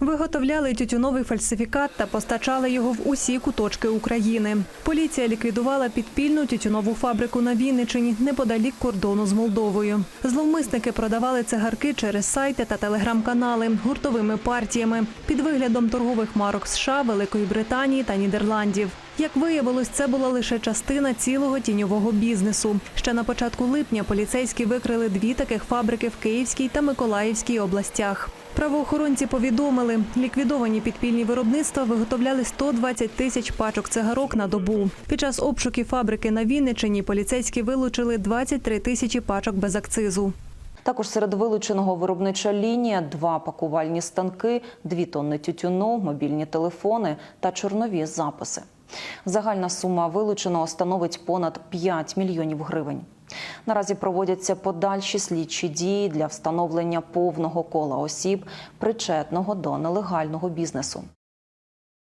Виготовляли тютюновий фальсифікат та постачали його в усі куточки України. Поліція ліквідувала підпільну тютюнову фабрику на Вінничині неподалік кордону з Молдовою. Зловмисники продавали цигарки через сайти та телеграм-канали гуртовими партіями під виглядом торгових марок США, Великої Британії та Нідерландів. Як виявилось, це була лише частина цілого тіньового бізнесу. Ще на початку липня поліцейські викрили дві таких фабрики в Київській та Миколаївській областях. Правоохоронці повідомили, ліквідовані підпільні виробництва виготовляли 120 тисяч пачок цигарок на добу. Під час обшуків фабрики на Вінничині поліцейські вилучили 23 тисячі пачок без акцизу. Також серед вилученого виробнича лінія, два пакувальні станки, дві тонни тютюну, мобільні телефони та чорнові записи. Загальна сума вилученого становить понад 5 мільйонів гривень. Наразі проводяться подальші слідчі дії для встановлення повного кола осіб, причетного до нелегального бізнесу.